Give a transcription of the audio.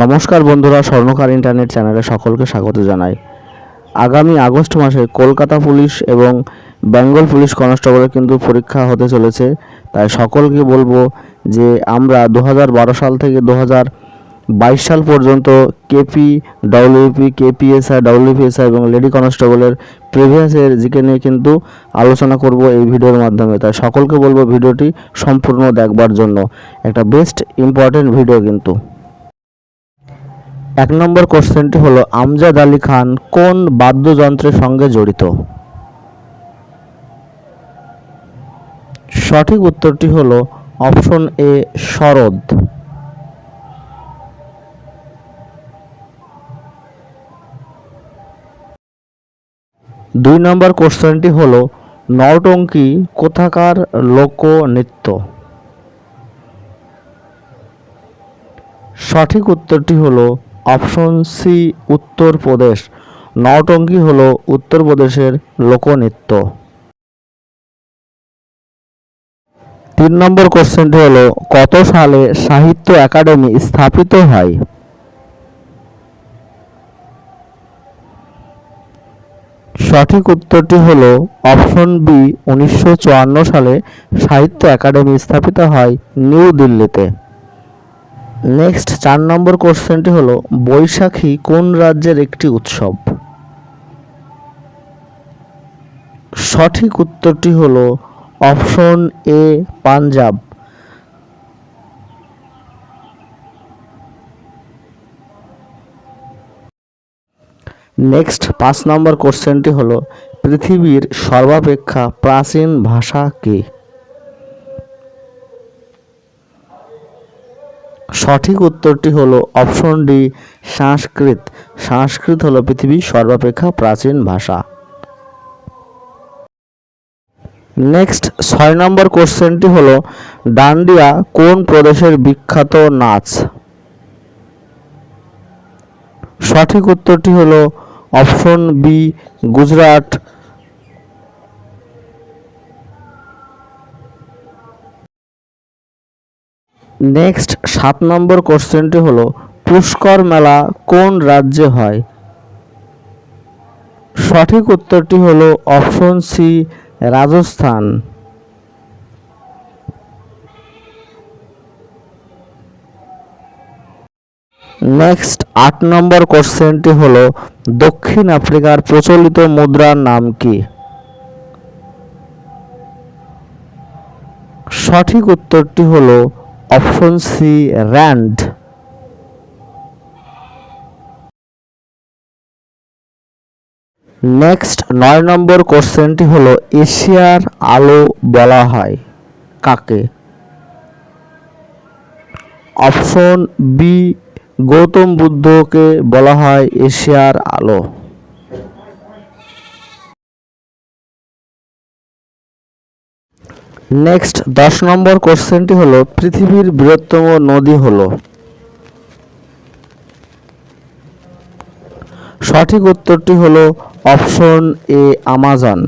নমস্কার বন্ধুরা, স্বর্ণকার ইন্টারনেট চ্যানেলে সকলকে স্বাগত জানাই। আগামী আগস্ট মাসে কলকাতা পুলিশ এবং বেঙ্গল পুলিশ কনস্টেবলের কিন্তু পরীক্ষা হতে চলেছে। তাই সকলকে বলব যে আমরা দু হাজার বারো সাল থেকে দু বাইশ সাল পর্যন্ত কেপি, ডব্লিউপি, কেপিএসআই, ডব্লিউপিএসআই এবং লেডি কনস্টেবলের প্রিভিয়াসের জিকে নিয়ে কিন্তু আলোচনা করব এই ভিডিওর মাধ্যমে। তাই সকলকে বলব ভিডিওটি সম্পূর্ণ দেখবার জন্য। একটা বেস্ট ইম্পর্টেন্ট ভিডিও কিন্তু। এক নম্বর কোশ্চেনটি হলো, আমজাদ আলী খান কোন বাদ্যযন্ত্রের সঙ্গে জড়িত? সঠিক উত্তরটি হলো অপশন এ শরদ দুই নম্বর কোশ্চেনটি হলো, নরটঙ্কি কোথাকার লোকনৃত্য? সঠিক উত্তরটি হলো অপশন সি উত্তরপ্রদেশ নওটঙ্কি হলো উত্তরপ্রদেশের লোকনৃত্য। তিন নম্বর কোশ্চেনটি হল, কত সালে সাহিত্য একাডেমি স্থাপিত হয়? সঠিক উত্তরটি হল, অপশন বি, উনিশশো চুয়ান্ন সালে সাহিত্য একাডেমি স্থাপিত হয় নিউ দিল্লিতে। নেক্সট চার নম্বর কোশ্চেনটি হলো, বৈশাখী কোন রাজ্যের একটি উৎসব? সঠিক উত্তরটি হলো অপশন এ পাঞ্জাব। নেক্সট পাঁচ নম্বর কোশ্চেনটি হলো, পৃথিবীর সর্বাপেক্ষা প্রাচীন ভাষা কি? সঠিক উত্তরটি হলো অপশন ডি, সংস্কৃত। সংস্কৃত হলো পৃথিবীর সর্বাপেক্ষা প্রাচীন ভাষা। নেক্সট, ছয় নম্বর কোশ্চেনটি হলো, ডান্ডিয়া কোন প্রদেশের বিখ্যাত নাচ? সঠিক উত্তরটি হলো অপশন বি, গুজরাট। নেক্সট সাত নম্বর কোশ্চেনটি হলো, পুষ্কর মেলা কোন রাজ্যে হয়? সঠিক উত্তরটি হলো অপশন সি রাজস্থান। নেক্সট আট নম্বর কোশ্চেনটি হলো, দক্ষিণ আফ্রিকার প্রচলিত মুদ্রার নাম কি? সঠিক উত্তরটি হলো অপশন সি, র্যান্ড। নেক্সট, নয় নম্বর কোশ্চেনটি হলো, এশিয়ার আলো বলা হয় কাকে? অপশন বি, গৌতম বুদ্ধকে বলা হয় এশিয়ার আলো। নেক্সট দশ নম্বর কোশ্চেনটি হলো, পৃথিবীর বৃহত্তম নদী হলো। সঠিক উত্তরটি হলো অপশন এ, আমাজন।